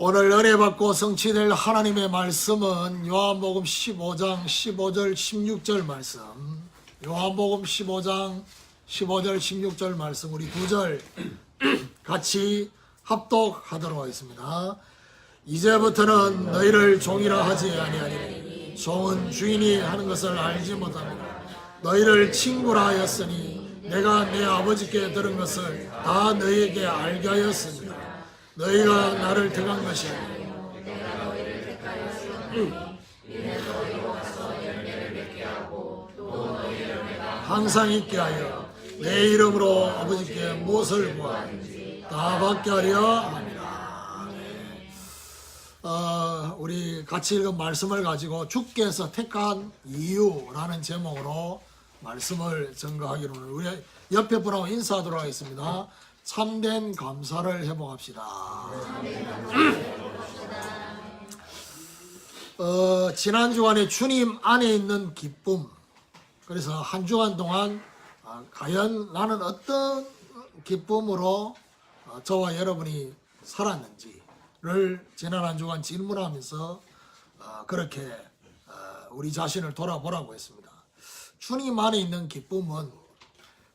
오늘 은혜 받고 성취될 하나님의 말씀은 요한복음 15장 15절 16절 말씀. 요한복음 15장 15절 16절 말씀 우리 두 절 같이 합독하도록 하겠습니다. 이제부터는 너희를 종이라 하지 아니하니 종은 주인이 하는 것을 알지 못합니다. 너희를 친구라 하였으니 내가 내 아버지께 들은 것을 다 너희에게 알게 하였습니다. 너희가 나를 택한 것이 아니요 항상 있게 하여 내 이름으로 아버지께 무엇을 구하든지 다 받게 하려 합니다. 어, 우리 같이 읽은 말씀을 가지고 주께서 택한 이유라는 제목으로 말씀을 전가하기로는 우리 옆에 분하고 인사하도록 하겠습니다. 참된 감사를 회복합시다. 어, 지난 주간에 주님 안에 있는 기쁨. 그래서 한 주간 동안 아, 과연 나는 어떤 기쁨으로 어, 저와 여러분이 살았는지를 지난 한 주간 질문하면서 어, 그렇게 어, 우리 자신을 돌아보라고 했습니다. 주님 안에 있는 기쁨은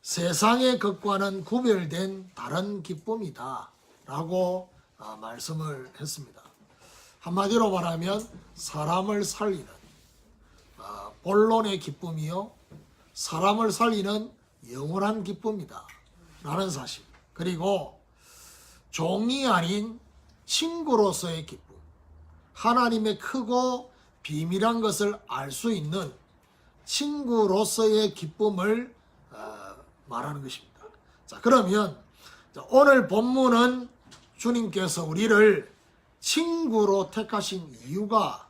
세상의 것과는 구별된 다른 기쁨이다. 라고 아, 말씀을 했습니다. 한마디로 말하면 사람을 살리는 아, 본론의 기쁨이요. 사람을 살리는 영원한 기쁨이다. 라는 사실. 그리고 종이 아닌 친구로서의 기쁨. 하나님의 크고 비밀한 것을 알 수 있는 친구로서의 기쁨을 어, 말하는 것입니다. 자, 그러면 자, 오늘 본문은 주님께서 우리를 친구로 택하신 이유가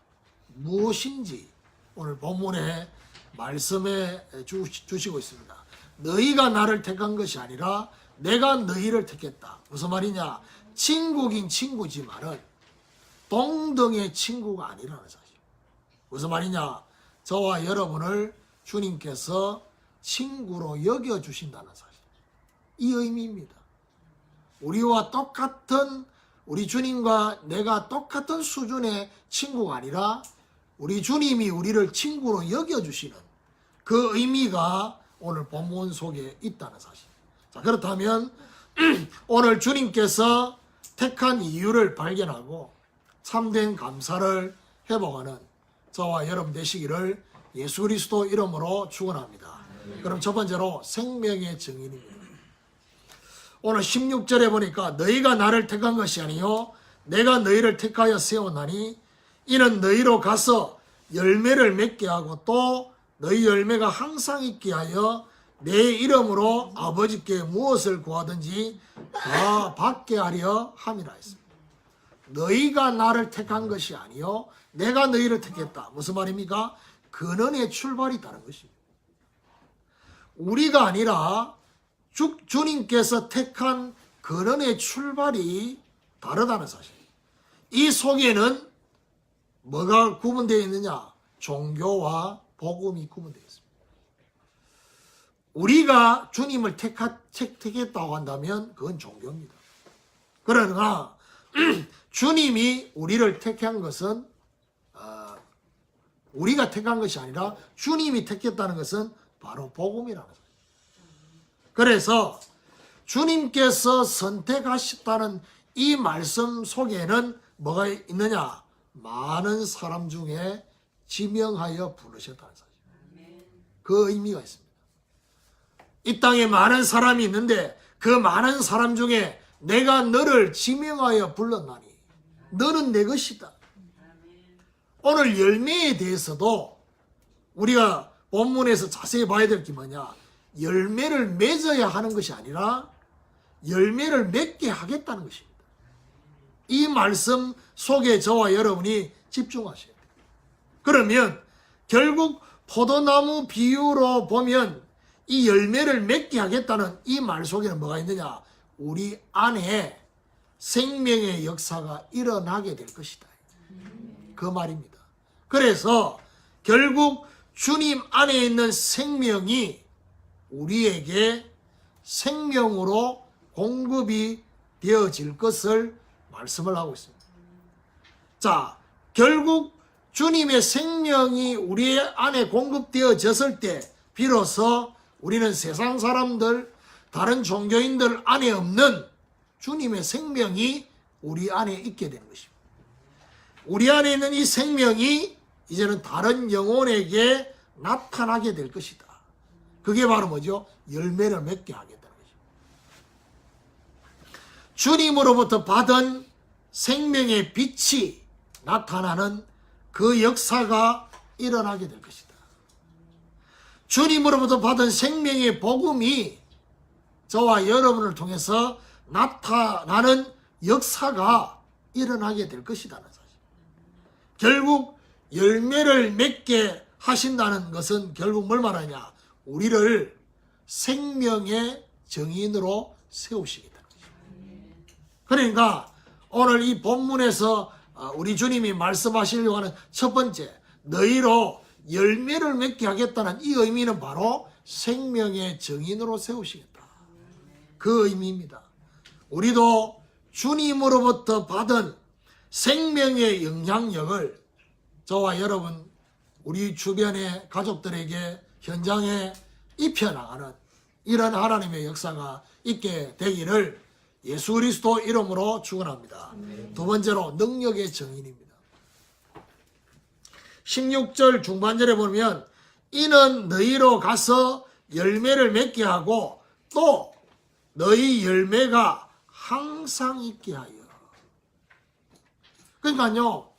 무엇인지 오늘 본문에 말씀해 주, 주시고 있습니다. 너희가 나를 택한 것이 아니라 내가 너희를 택했다. 무슨 말이냐? 친구긴 친구지만은 동등의 친구가 아니라는 사실. 무슨 말이냐? 저와 여러분을 주님께서 친구로 여겨주신다는 사실. 이 의미입니다. 우리와 똑같은, 우리 주님과 내가 똑같은 수준의 친구가 아니라 우리 주님이 우리를 친구로 여겨주시는 그 의미가 오늘 본문 속에 있다는 사실. 자, 그렇다면 오늘 주님께서 택한 이유를 발견하고 참된 감사를 회복하는 저와 여러분 되시기를 예수 그리스도 이름으로 축원합니다. 그럼 첫 번째로 생명의 증인입니다. 오늘 16절에 보니까 너희가 나를 택한 것이 아니요 내가 너희를 택하여 세웠나니 이는 너희로 가서 열매를 맺게 하고 또 너희 열매가 항상 있게 하여 내 이름으로 아버지께 무엇을 구하든지 다 받게 하려 함이라 했습니다. 너희가 나를 택한 것이 아니요 내가 너희를 택했다. 무슨 말입니까? 근원의 출발이 다른 것입니다. 우리가 아니라 주, 주님께서 택한 근원의 출발이 다르다는 사실. 이 속에는 뭐가 구분되어 있느냐? 종교와 복음이 구분되어 있습니다. 우리가 주님을 택하, 택, 택했다고 한다면 그건 종교입니다. 그러나 주님이 우리를 택한 것은 어, 우리가 택한 것이 아니라 주님이 택했다는 것은 바로 복음이라는 거예요. 그래서 주님께서 선택하셨다는 이 말씀 속에는 뭐가 있느냐? 많은 사람 중에 지명하여 부르셨다는 사실. 그 의미가 있습니다. 이 땅에 많은 사람이 있는데 그 많은 사람 중에 내가 너를 지명하여 불렀나니 너는 내 것이다. 오늘 열매에 대해서도 우리가 본문에서 자세히 봐야 될 게 뭐냐? 열매를 맺어야 하는 것이 아니라 열매를 맺게 하겠다는 것입니다. 이 말씀 속에 저와 여러분이 집중하셔야 돼요. 그러면 결국 포도나무 비유로 보면 이 열매를 맺게 하겠다는 이 말 속에는 뭐가 있느냐? 우리 안에 생명의 역사가 일어나게 될 것이다. 그 말입니다. 그래서 결국 주님 안에 있는 생명이 우리에게 생명으로 공급이 되어질 것을 말씀을 하고 있습니다. 자, 결국 주님의 생명이 우리 안에 공급되어졌을 때 비로소 우리는 세상 사람들, 다른 종교인들 안에 없는 주님의 생명이 우리 안에 있게 되는 것입니다. 우리 안에 있는 이 생명이 이제는 다른 영혼에게 나타나게 될 것이다. 그게 바로 뭐죠? 열매를 맺게 하겠다는 것입니다. 주님으로부터 받은 생명의 빛이 나타나는 그 역사가 일어나게 될 것이다. 주님으로부터 받은 생명의 복음이 저와 여러분을 통해서 나타나는 역사가 일어나게 될 것이라는 사실. 결국 열매를 맺게 하신다는 것은 결국 뭘 말하냐? 우리를 생명의 정인으로 세우시겠다는 것입니다. 그러니까 오늘 이 본문에서 어, 우리 주님이 말씀하시려고 하는 첫 번째 너희로 열매를 맺게 하겠다는 이 의미는 바로 생명의 정인으로 세우시겠다. 그 의미입니다. 우리도 주님으로부터 받은 생명의 영향력을 저와 여러분 우리 주변의 가족들에게 현장에 입혀나가는 이런 하나님의 역사가 있게 되기를 예수 그리스도 이름으로 축원합니다. 두 번째로 능력의 정인입니다. 16절 중반절에 보면 이는 너희로 가서 열매를 맺게 하고 또 너희 열매가 항상 있게 하여. 그러니까요,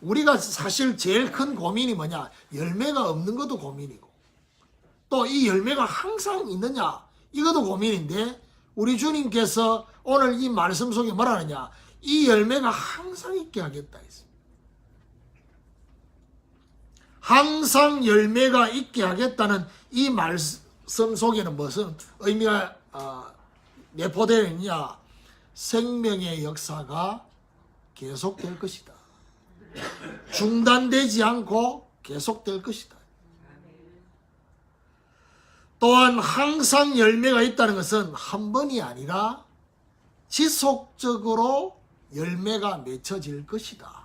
우리가 사실 제일 큰 고민이 뭐냐? 열매가 없는 것도 고민이고, 또 이 열매가 항상 있느냐? 이것도 고민인데, 우리 주님께서 오늘 이 말씀 속에 뭐라 하느냐? 이 열매가 항상 있게 하겠다. 항상 열매가 있게 하겠다는 이 말씀 속에는 무슨 의미가 어, 내포되어 있냐? 생명의 역사가 계속될 것이다. 중단되지 않고 계속될 것이다. 또한 항상 열매가 있다는 것은 한 번이 아니라 지속적으로 열매가 맺혀질 것이다.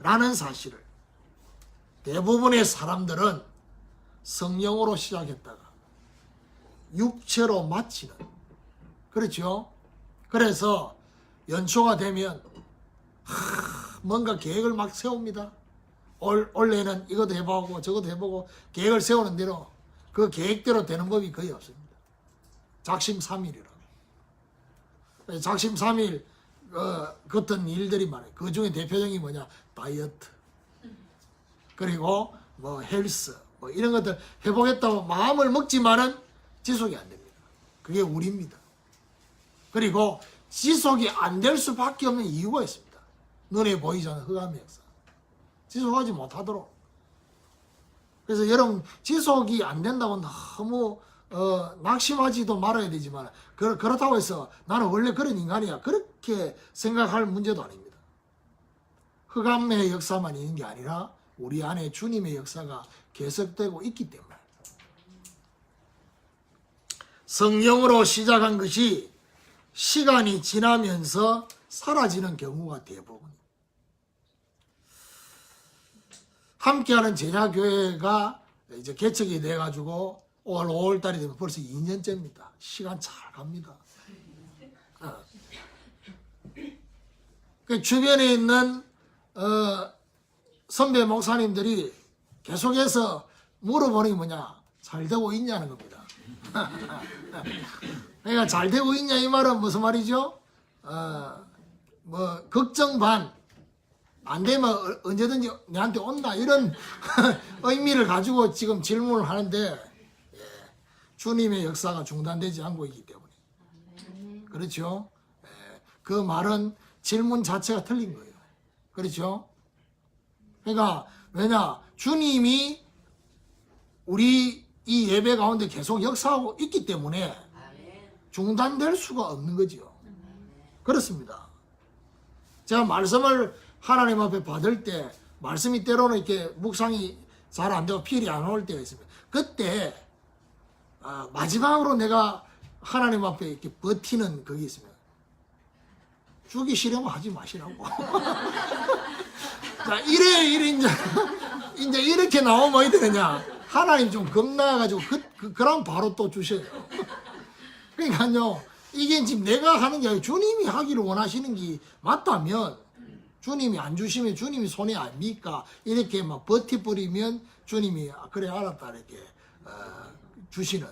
라는 사실을 대부분의 사람들은 성령으로 시작했다가 육체로 마치는 그렇죠? 그래서 연초가 되면 하, 뭔가 계획을 막 세웁니다. 올, 올해는 이것도 해보고 저것도 해보고 계획을 세우는 대로 그 계획대로 되는 법이 거의 없습니다. 작심삼일이라. 작심삼일 어, 같은 일들이 많아요. 그 중에 대표적인 뭐냐 다이어트 그리고 뭐 헬스 뭐 이런 것들 해보겠다고 마음을 먹지만은 지속이 안 됩니다. 그게 우리입니다. 그리고 지속이 안 될 수밖에 없는 이유가 있습니다. 눈에 보이지 않는 흑암의 역사. 지속하지 못하도록. 그래서 여러분 지속이 안 된다고 너무 어, 낙심하지도 말아야 되지만 그, 그렇다고 해서 나는 원래 그런 인간이야 그렇게 생각할 문제도 아닙니다. 흑암의 역사만 있는 게 아니라 우리 안에 주님의 역사가 계속되고 있기 때문에 성령으로 시작한 것이 시간이 지나면서 사라지는 경우가 대부분. 함께하는 제자교회가 이제 개척이 돼가지고 5월 5월 달이 되면 벌써 2년째입니다. 시간 잘 갑니다. 어. 그 주변에 있는 어, 선배 목사님들이 계속해서 물어보는 게 뭐냐? 잘 되고 있냐는 겁니다. 그러니까 잘 되고 있냐 이 말은 무슨 말이죠? 어, 뭐 걱정 반, 안 되면 어- 언제든지 내한테 온다 이런 의미를 가지고 지금 질문을 하는데 예, 주님의 역사가 중단되지 않고 있기 때문에 그렇죠? 예, 그 말은 질문 자체가 틀린 거예요. 그렇죠? 그러니까 왜냐 주님이 우리 이 예배 가운데 계속 역사하고 있기 때문에 중단될 수가 없는 거지요. 그렇습니다. 제가 말씀을 하나님 앞에 받을 때 말씀이 때로는 이렇게 묵상이 잘 안 되고 필이 안 올 때가 있습니다. 그때 아, 마지막으로 내가 하나님 앞에 이렇게 버티는 그게 있습니다. 주기 싫으면 하지 마시라고. 자, 이래, 이래, 이제, 이제 이렇게 나오면 어떻게 되냐. 하나님 좀 겁나가지고, 그, 그, 그럼 바로 또 주셔요. 그러니까요, 이게 지금 내가 하는 게 아니고 주님이 하기를 원하시는 게 맞다면, 주님이 안 주시면 주님이 손해 아닙니까? 이렇게 막 버티버리면 주님이, 아, 그래, 알았다, 이렇게, 어, 주시는.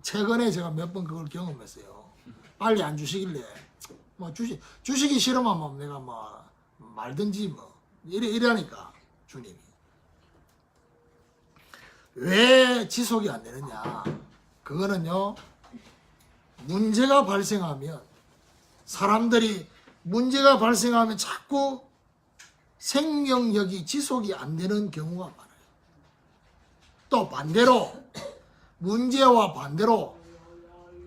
최근에 제가 몇 번 그걸 경험했어요. 빨리 안 주시길래, 뭐, 주시, 주시기 싫으면 뭐 내가 뭐, 말든지 뭐, 이래, 이러니까, 주님이. 왜 지속이 안 되느냐? 그거는요, 문제가 발생하면, 사람들이 문제가 발생하면 자꾸 생명력이 지속이 안 되는 경우가 많아요. 또 반대로, 문제와 반대로,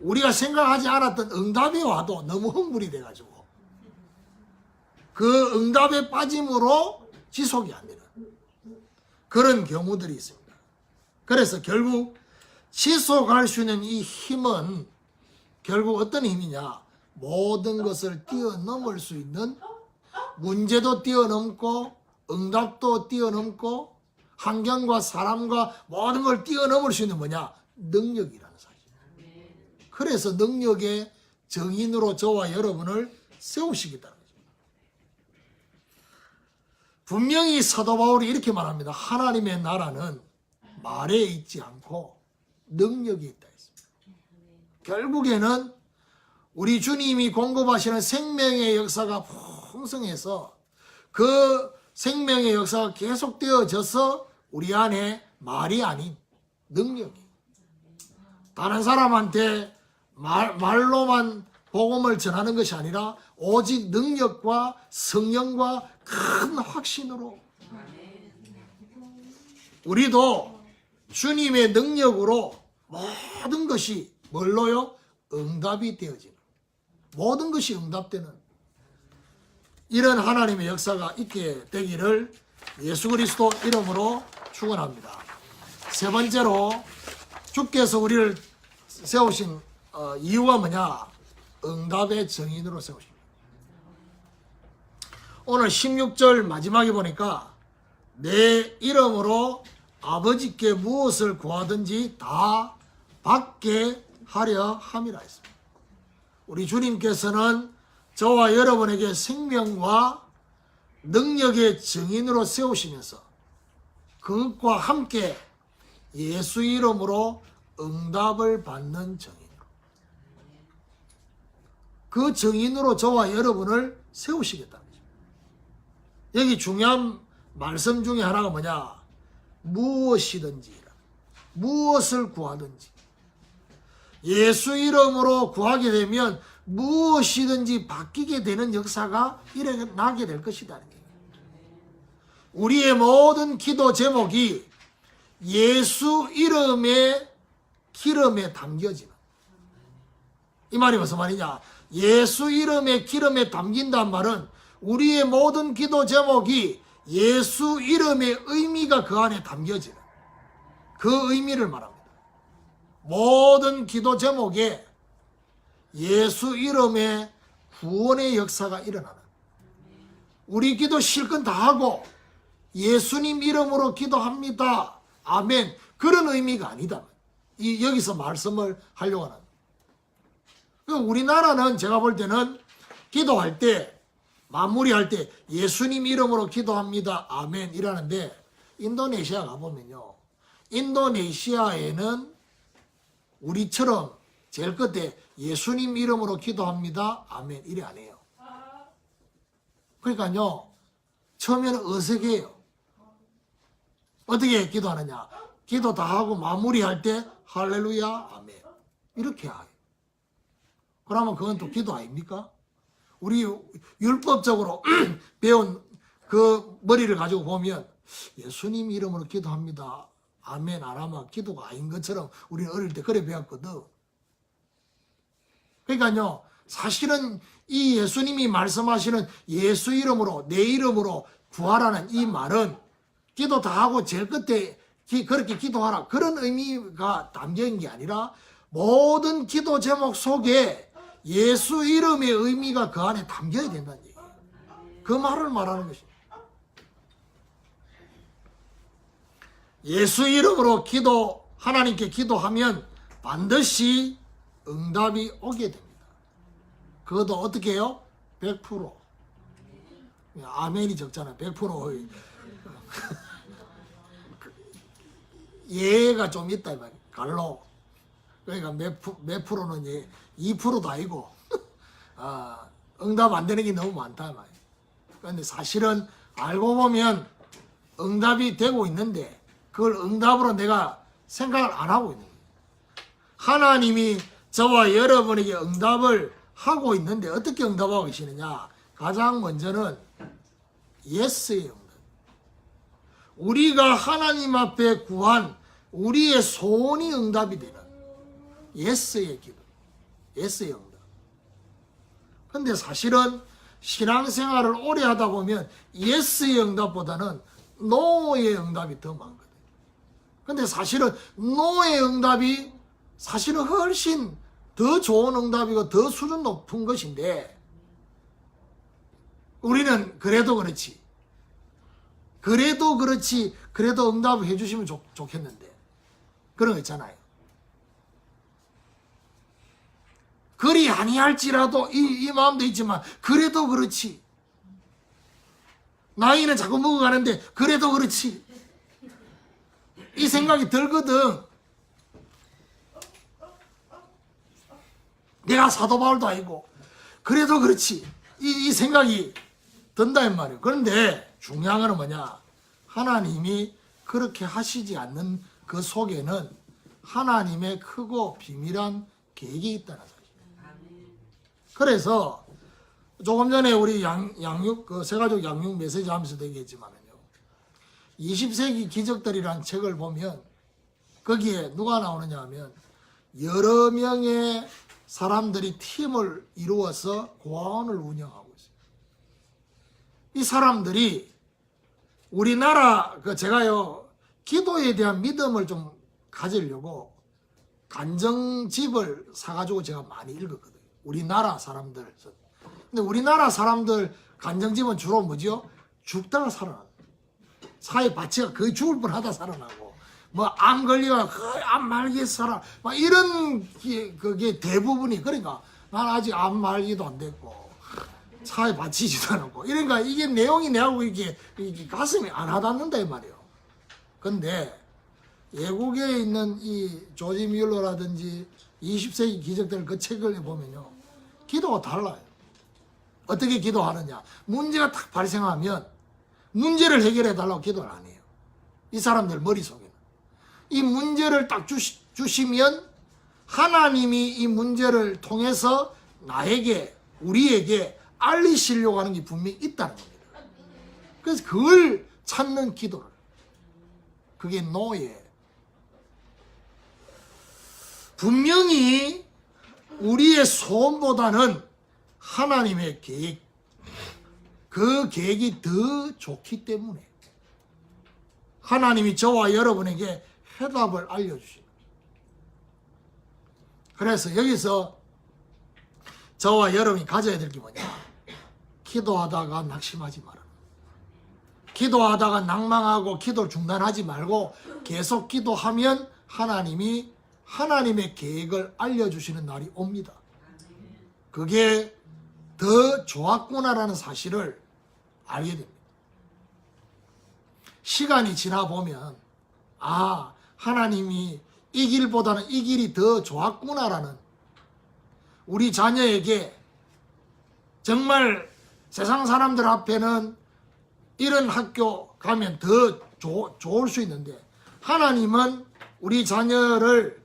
우리가 생각하지 않았던 응답이 와도 너무 흥분이 돼가지고, 그 응답에 빠짐으로 지속이 안 되는 그런 경우들이 있습니다. 그래서 결국 지속할 수 있는 이 힘은 결국 어떤 힘이냐? 모든 것을 뛰어넘을 수 있는 문제도 뛰어넘고 응답도 뛰어넘고 환경과 사람과 모든 걸 뛰어넘을 수 있는 뭐냐? 능력이라는 사실. 그래서 능력의 정인으로 저와 여러분을 세우시겠다는 거죠. 분명히 사도 바울이 이렇게 말합니다. 하나님의 나라는 말에 있지 않고 능력이 있다 했습니다. 결국에는 우리 주님이 공급하시는 생명의 역사가 풍성해서 그 생명의 역사가 계속되어져서 우리 안에 말이 아닌 능력이 다른 사람한테 말, 말로만 복음을 전하는 것이 아니라 오직 능력과 성령과 큰 확신으로 우리도 주님의 능력으로 모든 것이 뭘로요? 응답이 되어지는 모든 것이 응답되는 이런 하나님의 역사가 있게 되기를 예수 그리스도 이름으로 축원합니다. 세 번째로 주께서 우리를 세우신 어, 이유가 뭐냐? 응답의 정인으로 세우십니다. 오늘 16절 마지막에 보니까 내 이름으로 아버지께 무엇을 구하든지 다 받게 하려 함이라 했습니다. 우리 주님께서는 저와 여러분에게 생명과 능력의 증인으로 세우시면서 그것과 함께 예수 이름으로 응답을 받는 정인으로 그 정인으로 저와 여러분을 세우시겠다는 거죠. 여기 중요한 말씀 중에 하나가 뭐냐? 무엇이든지 무엇을 구하든지 예수 이름으로 구하게 되면 무엇이든지 바뀌게 되는 역사가 일어나게 될 것이다. 우리의 모든 기도 제목이 예수 이름의 기름에 담겨지는 이 말이 무슨 말이냐? 예수 이름의 기름에 담긴단 말은 우리의 모든 기도 제목이 예수 이름의 의미가 그 안에 담겨지는 그 의미를 말합니다. 모든 기도 제목에 예수 이름의 구원의 역사가 일어나는 우리 기도 실컷 다 하고 예수님 이름으로 기도합니다. 아멘. 그런 의미가 아니다. 이 여기서 말씀을 하려고 하는. 그러니까 우리나라는 제가 볼 때는 기도할 때 마무리할 때 예수님 이름으로 기도합니다. 아멘 이라는데 인도네시아 가보면요. 인도네시아에는 우리처럼 제일 끝에 예수님 이름으로 기도합니다. 아멘 이래 안 해요. 그러니까요. 처음에는 어색해요. 어떻게 기도하느냐? 기도 다 하고 마무리할 때 할렐루야 아멘 이렇게 해요. 그러면 그건 또 기도 아닙니까? 우리 율법적으로 배운 그 머리를 가지고 보면 예수님 이름으로 기도합니다. 아멘 안 하면 기도가 아닌 것처럼 우리는 어릴 때 그래 배웠거든. 그러니까요, 사실은 이 예수님이 말씀하시는 예수 이름으로, 내 이름으로 구하라는 이 말은 기도 다 하고 제일 끝에 기- 그렇게 기도하라. 그런 의미가 담겨 있는 게 아니라 모든 기도 제목 속에 예수 이름의 의미가 그 안에 담겨야 된다는 얘기예요. 그 말을 말하는 것입니다. 예수 이름으로 기도 하나님께 기도하면 반드시 응답이 오게 됩니다. 그것도 어떻게 해요? 100%. 아멘이 적잖아. 100%. 예가 좀 있다. 갈로. 그러니까 몇, 프- 몇 프로는 예, 2%도 아니고 아, 응답 안 되는 게 너무 많다 이 말이야. 그런데 사실은 알고 보면 응답이 되고 있는데 그걸 응답으로 내가 생각을 안 하고 있는 거예요. 하나님이 저와 여러분에게 응답을 하고 있는데 어떻게 응답하고 계시느냐? 가장 먼저는 예스의 응답. 우리가 하나님 앞에 구한 우리의 소원이 응답이 되는 예스의 기도. 예스의 응답. 근데 사실은 신앙생활을 오래 하다 보면 예스의 응답보다는 노의 응답이 더 많거든. 근데 사실은 노의 응답이 사실은 훨씬 더 좋은 응답이고 더 수준 높은 것인데 우리는 그래도 그렇지. 그래도 그렇지. 그래도 응답을 해주시면 좋, 좋겠는데. 그런 거 있잖아요. 그리 아니할지라도 이, 이 마음도 있지만 그래도 그렇지. 나이는 자꾸 먹어가는데 그래도 그렇지. 이 생각이 들거든. 내가 사도 바울도 아니고 그래도 그렇지. 이, 이 생각이 든다 이 말이에요. 그런데 중요한 건 뭐냐? 하나님이 그렇게 하시지 않는 그 속에는 하나님의 크고 비밀한 계획이 있다는 사실. 그래서 조금 전에 우리 양, 양육 그 세가족 양육 메시지 하면서도 얘기했지만은요. 20세기 기적들이라는 책을 보면 거기에 누가 나오느냐 하면 여러 명의 사람들이 팀을 이루어서 고아원을 운영하고 있어요. 이 사람들이 우리나라 그 제가요 기도에 대한 믿음을 좀 가지려고 간정집을 사가지고 제가 많이 읽었거든요. 우리나라 사람들. 근데 우리나라 사람들 간정집은 주로 뭐죠? 죽다가 살아나. 사회 바치가 거의 죽을 뻔하다 살아나고. 뭐 암 걸리가 거의 암 말기에 살아. 막 이런 게, 그게 대부분이 그러니까 난 아직 암 말기도 안 됐고 사회 바치지도 않았고. 이러니까 이게 내용이 내하고 이게, 이게 가슴이 안 와닿는다 이 말이에요. 근데 외국에 있는 이 조지 뮬러라든지 20세기 기적들 그 책을 보면요. 기도가 달라요. 어떻게 기도하느냐. 문제가 딱 발생하면 문제를 해결해 달라고 기도를 안 해요. 이 사람들 머릿속에는. 이 문제를 딱 주시, 주시면 하나님이 이 문제를 통해서 나에게, 우리에게 알리시려고 하는 게 분명히 있다는 겁니다. 그래서 그걸 찾는 기도를. 그게 노예. 분명히 우리의 소원보다는 하나님의 계획, 그 계획이 더 좋기 때문에 하나님이 저와 여러분에게 해답을 알려주십니다. 그래서 여기서 저와 여러분이 가져야 될 게 뭐냐? 기도하다가 낙심하지 마라. 기도하다가 낭망하고 기도를 중단하지 말고 계속 기도하면 하나님이 하나님의 계획을 알려주시는 날이 옵니다. 그게 더 좋았구나라는 사실을 알게 됩니다. 시간이 지나 보면 아 하나님이 이 길보다는 이 길이 더 좋았구나라는 우리 자녀에게 정말 세상 사람들 앞에는 이런 학교 가면 더 좋, 좋을 수 있는데 하나님은 우리 자녀를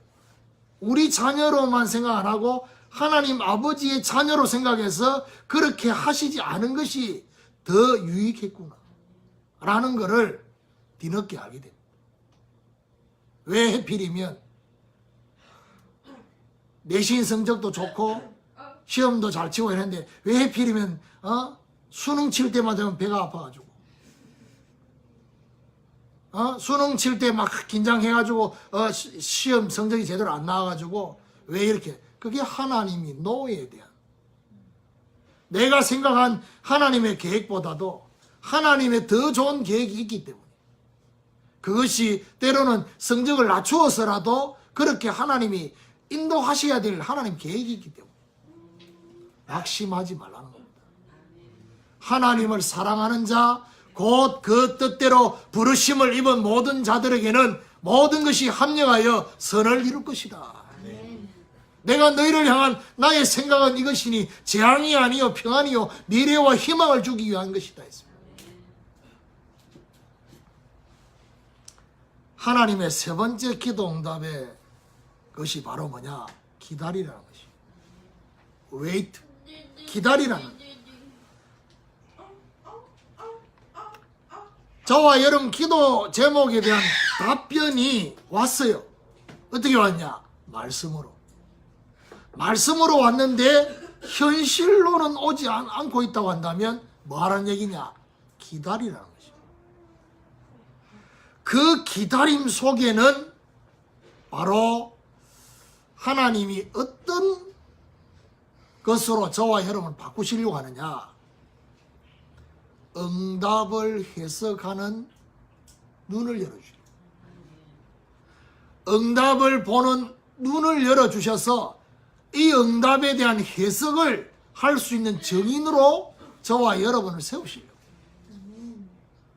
우리 자녀로만 생각 안 하고 하나님 아버지의 자녀로 생각해서 그렇게 하시지 않은 것이 더 유익했구나. 라는 것을 뒤늦게 알게 됩니다. 왜 해필이면 내신 성적도 좋고 시험도 잘 치고 이랬는데 왜 해필이면 어? 수능 칠 때만 되면 배가 아파가지고 어? 수능 칠 때 막 긴장해가지고 어, 시, 시험 성적이 제대로 안 나와가지고 왜 이렇게 그게 하나님이 노예에 대한 내가 생각한 하나님의 계획보다도 하나님의 더 좋은 계획이 있기 때문에 그것이 때로는 성적을 낮추어서라도 그렇게 하나님이 인도하셔야 될 하나님 계획이 있기 때문에 낙심하지 말라는 겁니다. 하나님을 사랑하는 자, 곧 그 뜻대로 부르심을 입은 모든 자들에게는 모든 것이 합력하여 선을 이룰 것이다. 내가 너희를 향한 나의 생각은 이것이니 재앙이 아니요 평안이요 미래와 희망을 주기 위한 것이다 했습니다. 하나님의 세 번째 기도 응답의 것이 바로 뭐냐? 기다리라는 것이. wait. 기다리라는 것. 저와 여러분 기도 제목에 대한 답변이 왔어요. 어떻게 왔냐? 말씀으로. 말씀으로 왔는데 현실로는 오지 않, 않고 있다고 한다면 뭐 하라는 얘기냐? 기다리라는 것이죠. 그 기다림 속에는 바로 하나님이 어떤 것으로 저와 여러분을 바꾸시려고 하느냐? 응답을 해석하는 눈을 열어주시고 응답을 보는 눈을 열어주셔서 이 응답에 대한 해석을 할 수 있는 정인으로 저와 여러분을 세우시려고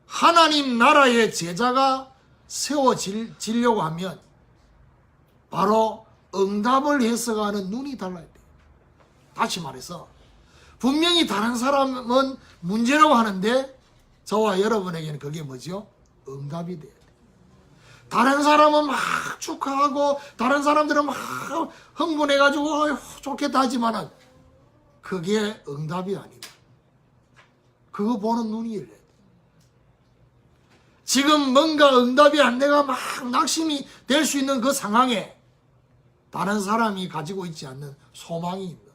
하나님 나라의 제자가 세워지려고 하면 바로 응답을 해석하는 눈이 달라야 돼요. 다시 말해서 분명히 다른 사람은 문제라고 하는데 저와 여러분에게는 그게 뭐죠? 응답이 돼야 돼. 다른 사람은 막 축하하고 다른 사람들은 막 흥분해가지고 좋겠다 하지만은 그게 응답이 아니다. 그거 보는 눈이 돼. 지금 뭔가 응답이 안 돼가 막 낙심이 될 수 있는 그 상황에 다른 사람이 가지고 있지 않는 소망이 있는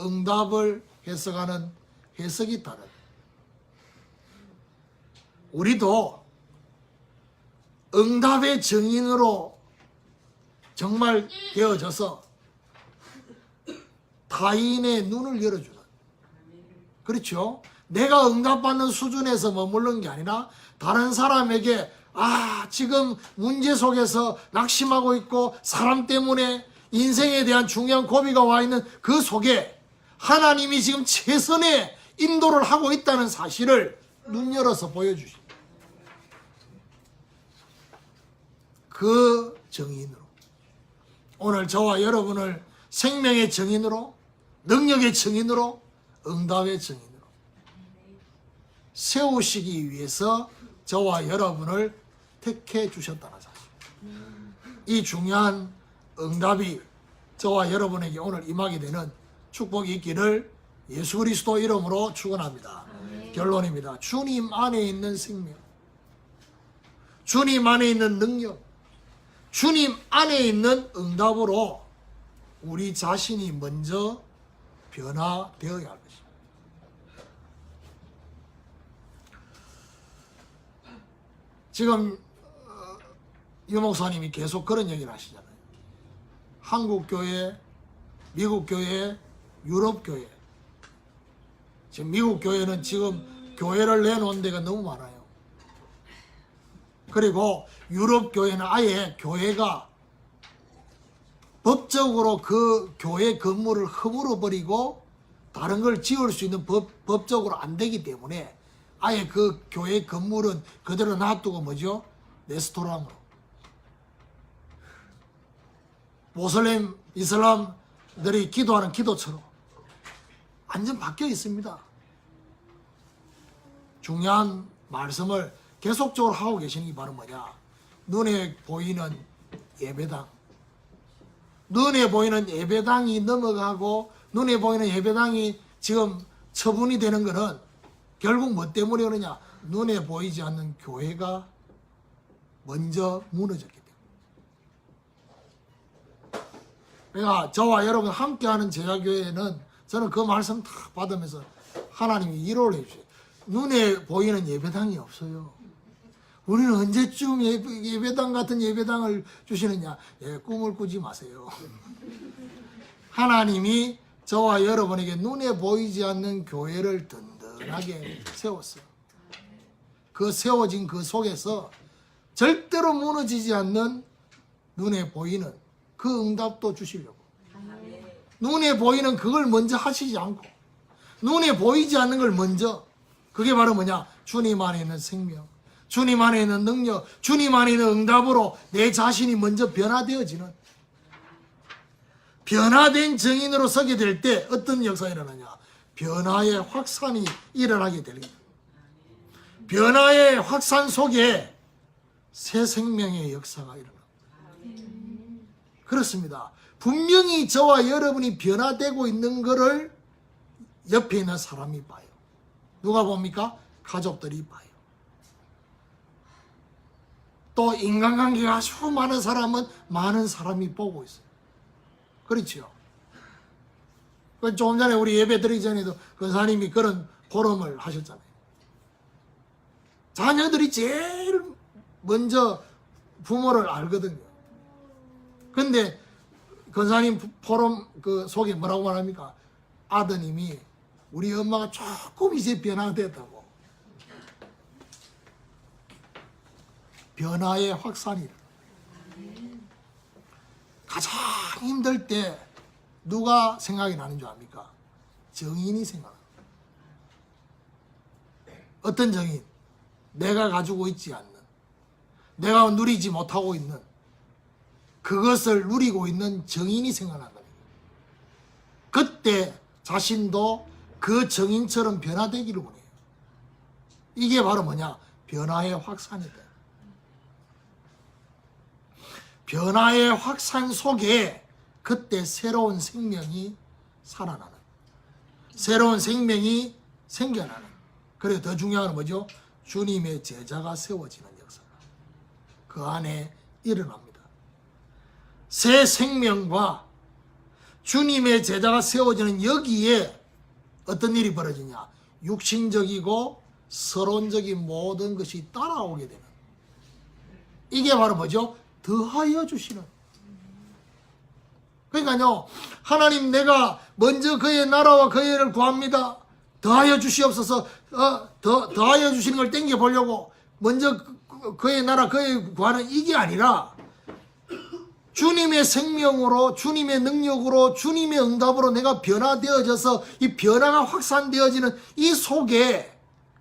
응답을 해석하는 해석이 다른 우리도 응답의 정인으로 정말 되어져서 타인의 눈을 열어주는 그렇죠? 내가 응답받는 수준에서 머무르는 게 아니라 다른 사람에게 아 지금 문제 속에서 낙심하고 있고 사람 때문에 인생에 대한 중요한 고비가 와 있는 그 속에 하나님이 지금 최선의 인도를 하고 있다는 사실을 눈 열어서 보여주십니다. 그 정인으로 오늘 저와 여러분을 생명의 정인으로 능력의 정인으로 응답의 정인으로 세우시기 위해서 저와 여러분을 택해 주셨다는 사실. 이 중요한 응답이 저와 여러분에게 오늘 임하게 되는 축복이 있기를 예수 그리스도 이름으로 축원합니다. 결론입니다. 주님 안에 있는 생명, 주님 안에 있는 능력, 주님 안에 있는 응답으로 우리 자신이 먼저 변화되어야 할 것입니다. 지금 어, 유 목사님이 계속 그런 얘기를 하시잖아요. 한국 교회, 미국 교회, 유럽 교회. 지금 미국 교회는 지금 교회를 내놓은 데가 너무 많아요. 그리고 유럽 교회는 아예 교회가 법적으로 그 교회 건물을 허물어 버리고 다른 걸 지을 수 있는 법, 법적으로 안 되기 때문에 아예 그 교회 건물은 그대로 놔두고 뭐죠? 레스토랑으로. 모슬렘, 이슬람들이 기도하는 기도처럼 완전 바뀌어 있습니다. 중요한 말씀을 계속적으로 하고 계시는 게 바로 뭐냐? 눈에 보이는 예배당. 눈에 보이는 예배당이 넘어가고 눈에 보이는 예배당이 지금 처분이 되는 것은 결국 뭐 때문에 그러냐? 눈에 보이지 않는 교회가 먼저 무너졌기 때문에. 그러니까 저와 여러분 함께하는 제자교회는 저는 그 말씀 다 받으면서 하나님이 위로를 해주세요. 눈에 보이는 예배당이 없어요. 우리는 언제쯤 예배, 예배 당 같은 예배당을 주시느냐? 예, 꿈을 꾸지 마세요. 하나님이 저와 여러분에게 눈에 보이지 않는 교회를 든든하게 세웠어요. 그 세워진 그 속에서 절대로 무너지지 않는 눈에 보이는 그 응답도 주시려고. 눈에 보이는 그걸 먼저 하시지 않고 눈에 보이지 않는 걸 먼저 그게 바로 뭐냐? 주님 안에 있는 생명, 주님 안에 있는 능력, 주님 안에 있는 응답으로 내 자신이 먼저 변화되어지는 변화된 증인으로 서게 될 때 어떤 역사가 일어나냐? 변화의 확산이 일어나게 됩니다. 변화의 확산 속에 새 생명의 역사가 일어납니다. 그렇습니다. 분명히 저와 여러분이 변화되고 있는 것을 옆에 있는 사람이 봐요. 누가 봅니까? 가족들이 봐요. 또 인간관계가 아주 많은 사람은 많은 사람이 보고 있어요. 그렇죠. 그 조금 전에 우리 예배 드리기 전에도 권사님이 그런 보름을 하셨잖아요. 자녀들이 제일 먼저 부모를 알거든요. 근데 권사님 포럼 그 속에 뭐라고 말합니까? 아드님이 우리 엄마가 조금 이제 변화됐다고. 변화의 확산이. 가장 힘들 때 누가 생각이 나는 줄 압니까? 정인이 생각납니다. 어떤 정인? 내가 가지고 있지 않는, 내가 누리지 못하고 있는, 그것을 누리고 있는 정인이 생각난다. 그때 자신도 그 정인처럼 변화되기를 원해요. 이게 바로 뭐냐? 변화의 확산이다. 변화의 확산 속에 그때 새로운 생명이 살아나는, 새로운 생명이 생겨나는. 그리고 더 중요한 건 뭐죠? 주님의 제자가 세워지는 역사가 그 안에 일어납니다. 새 생명과 주님의 제자가 세워지는 여기에 어떤 일이 벌어지냐? 육신적이고 서론적인 모든 것이 따라오게 되는. 이게 바로 뭐죠? 더하여 주시는. 그러니까요, 하나님 내가 먼저 그의 나라와 그의 를 구합니다. 더하여 주시옵소서, 어, 더, 더하여 주시는 걸 땡겨 보려고 먼저 그- 그의 나라, 그의 구하는 이게 아니라 주님의 생명으로, 주님의 능력으로, 주님의 응답으로 내가 변화되어져서 이 변화가 확산되어지는 이 속에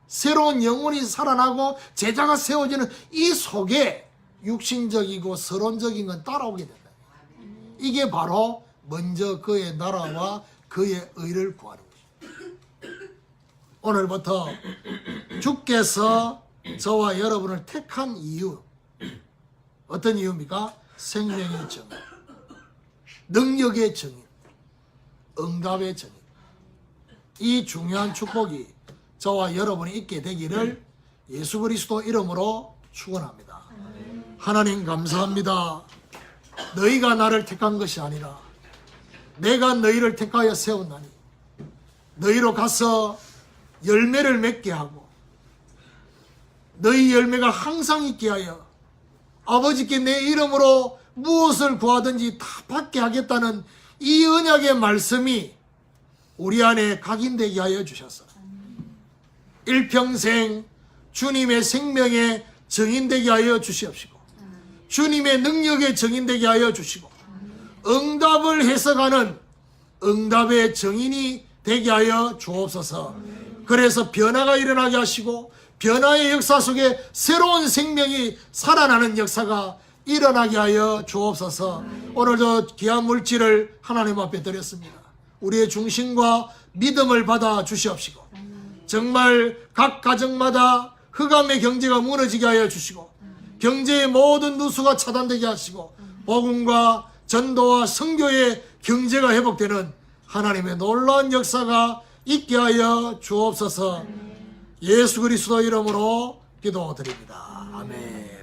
새로운 영혼이 살아나고 제자가 세워지는 이 속에 육신적이고 서론적인 건 따라오게 된다. 이게 바로 먼저 그의 나라와 그의 의를 구하는 것입니다. 오늘부터 주께서 저와 여러분을 택한 이유 어떤 이유입니까? 생명의 정인, 능력의 정인, 응답의 정인. 이 중요한 축복이 저와 여러분이 있게 되기를 예수 그리스도 이름으로 축원합니다. 하나님 감사합니다. 너희가 나를 택한 것이 아니라 내가 너희를 택하여 세웠나니 너희로 가서 열매를 맺게 하고 너희 열매가 항상 있게 하여 아버지께 내 이름으로 무엇을 구하든지 다 받게 하겠다는 이 언약의 말씀이 우리 안에 각인되게 하여 주셔서 일평생 주님의 생명에 정인되게 하여 주시옵시고 주님의 능력에 정인되게 하여 주시고 응답을 해석하는 응답의 정인이 되게 하여 주옵소서. 그래서 변화가 일어나게 하시고 변화의 역사 속에 새로운 생명이 살아나는 역사가 일어나게 하여 주옵소서. 오늘도 귀한 물질을 하나님 앞에 드렸습니다. 우리의 중심과 믿음을 받아 주시옵시고 정말 각 가정마다 흑암의 경제가 무너지게 하여 주시고 경제의 모든 누수가 차단되게 하시고 복음과 전도와 성교의 경제가 회복되는 하나님의 놀라운 역사가 있게 하여 주옵소서 예수 그리스도 이름으로 기도드립니다. 아멘.